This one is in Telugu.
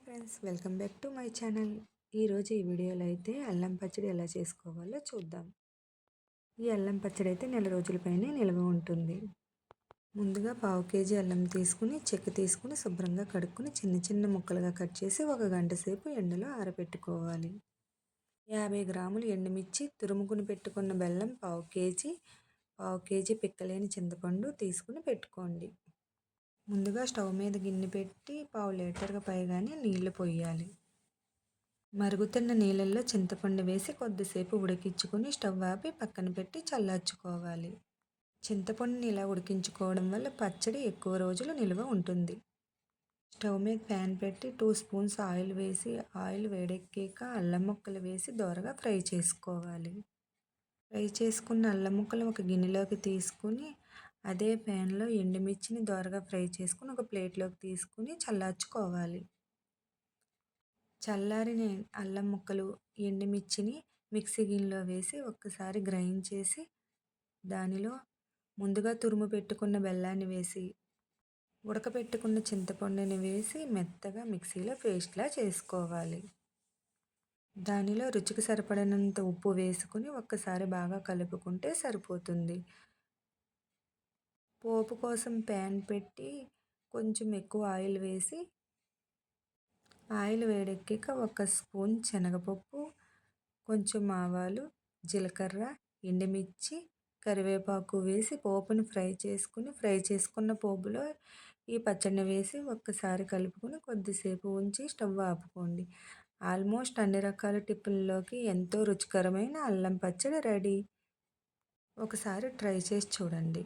Friends welcome back to my channel ఈరోజు ఈ వీడియోలో అయితే అల్లం పచ్చడి ఎలా చేసుకోవాలో చూద్దాం. ఈ అల్లం పచ్చడి అయితే నెల రోజులపైనే నిల్వ ఉంటుంది. ముందుగా పావు కేజీ అల్లం తీసుకుని చెక్క తీసుకుని శుభ్రంగా కడుక్కుని చిన్న చిన్న ముక్కలుగా కట్ చేసి ఒక గంట సేపు ఎండలో ఆరబెట్టుకోవాలి. యాభై గ్రాములు ఎండుమిర్చి తురుముకుని పెట్టుకున్న బెల్లం పావు కేజీ పావు కేజీ పిక్కలేని చింతపండు తీసుకుని పెట్టుకోండి. ముందుగా స్టవ్ మీద గిన్నె పెట్టి పావు లీటర్గా పైగానే నీళ్ళు పోయాలి. మరుగుతున్న నీళ్ళల్లో చింతపండు వేసి కొద్దిసేపు ఉడికించుకొని స్టవ్ ఆపి పక్కన పెట్టి చల్లార్చుకోవాలి. చింతపండుని ఇలా ఉడికించుకోవడం వల్ల పచ్చడి ఎక్కువ రోజులు నిల్వ ఉంటుంది. స్టవ్ మీద ప్యాన్ పెట్టి టూ స్పూన్స్ ఆయిల్ వేసి ఆయిల్ వేడెక్కాక అల్లం ముక్కలు వేసి దోరగా ఫ్రై చేసుకోవాలి. ఫ్రై చేసుకున్న అల్లం ముక్కలు ఒక గిన్నెలోకి తీసుకుని అదే ప్యాన్లో ఎండుమిర్చిని దోరగా ఫ్రై చేసుకుని ఒక ప్లేట్లోకి తీసుకుని చల్లార్చుకోవాలి. చల్లారిన అల్లం ముక్కలు ఎండుమిర్చిని మిక్సీ గిన్నెలో వేసి ఒక్కసారి గ్రైండ్ చేసి దానిలో ముందుగా తురుము పెట్టుకున్న బెల్లాన్ని వేసి ఉడకపెట్టుకున్న చింతపండుని వేసి మెత్తగా మిక్సీలో పేస్ట్లా చేసుకోవాలి. దానిలో రుచికి సరిపడినంత ఉప్పు వేసుకుని ఒక్కసారి బాగా కలుపుకుంటే సరిపోతుంది. పోపు కోసం ప్యాన్ పెట్టి కొంచెం ఎక్కువ ఆయిల్ వేసి ఆయిల్ వేడెక్కాక ఒక స్పూన్ శనగపప్పు కొంచెం ఆవాలు జీలకర్ర ఎండుమిర్చి కరివేపాకు వేసి పోపుని ఫ్రై చేసుకుని ఫ్రై చేసుకున్న పోపులో ఈ పచ్చడిని వేసి ఒక్కసారి కలుపుకొని కొద్దిసేపు ఉంచి స్టవ్ ఆపుకోండి. ఆల్మోస్ట్ అన్ని రకాల టిఫిన్లోకి ఎంతో రుచికరమైన అల్లం పచ్చడి రెడీ. ఒకసారి ట్రై చేసి చూడండి.